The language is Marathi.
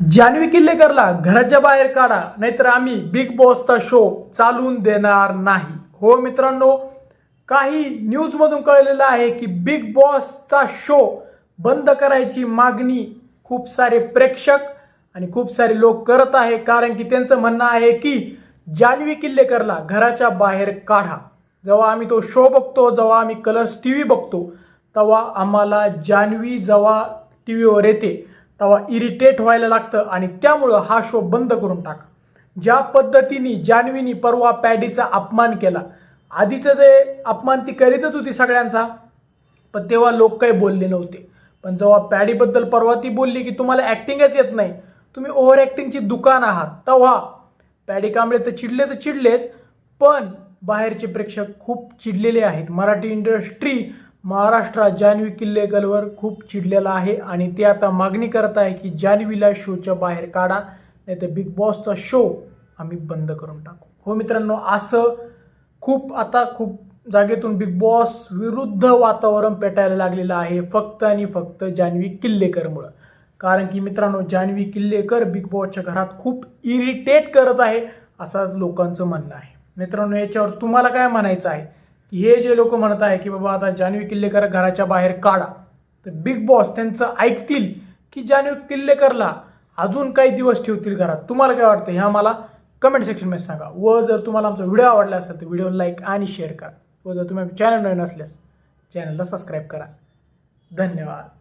जान्हवी किल्लेकरला घराच्या बाहेर काढा नाहीतर आम्ही बिग बॉसचा शो चालून देणार नाही. हो मित्रांनो काही न्यूजमधून कळलेलं आहे की बिग बॉसचा शो बंद करायची मागणी खूप सारे प्रेक्षक आणि खूप सारे लोक करत आहे. कारण की त्यांचं म्हणणं आहे की जान्हवी किल्लेकरला घराच्या बाहेर काढा. जेव्हा आम्ही तो शो बघतो जेव्हा आम्ही कलर्स टी व्ही बघतो तेव्हा आम्हाला जान्हवी जेव्हा टी व्हीवर येते तेव्हा इरिटेट व्हायला लागतं आणि त्यामुळं हा शो बंद करून टाका. ज्या पद्धतीने जान्हवीनी परवा पॅडीचा अपमान केला आधीचं जे अपमान ती करीतच होती सगळ्यांचा पण तेव्हा लोक काही बोलले नव्हते. पण जेव्हा पॅडीबद्दल परवा ती बोलली की तुम्हाला ॲक्टिंगच येत नाही तुम्ही ओव्हर ॲक्टिंगची दुकान आहात तेव्हा पॅडी कांबळे तर चिडले तर चिडलेच पण बाहेरचे प्रेक्षक खूप चिडलेले आहेत. मराठी इंडस्ट्री महाराष्ट्रात जान्हवी किल्लेकरवर खूप चिडलेला आहे आणि ते आता मागणी करत आहे की जान्हवीला शोच्या बाहेर काढा नाही तर बिग बॉसचा शो आम्ही बंद करून टाकू. हो मित्रांनो असं खूप आता खूप जागेतून बिग बॉस विरुद्ध वातावरण पेटायला लागलेलं आहे फक्त आणि फक्त जान्हवी किल्लेकरमुळं. कारण की मित्रांनो जान्हवी किल्लेकर बिग बॉसच्या घरात खूप इरिटेट करत आहे असं लोकांचं म्हणणं आहे. मित्रांनो याच्यावर तुम्हाला काय म्हणायचं आहे? हे जे लोक म्हणत आहे की बाबा आता जान्हवी किल्लेकर घराच्या बाहेर काढा तर बिग बॉस त्यांचं ऐकतील की जान्हवी किल्लेकरला अजून काही दिवस ठेवतील घरात? तुम्हाला काय वाटतं? हे आम्हाला कमेंट सेक्शनमध्ये सांगा. व जर तुम्हाला आमचा व्हिडिओ आवडला असेल तर व्हिडिओ लाईक आणि शेअर करा. व जर तुम्ही चॅनल नवीन असल्यास चॅनलला सबस्क्राईब करा. धन्यवाद.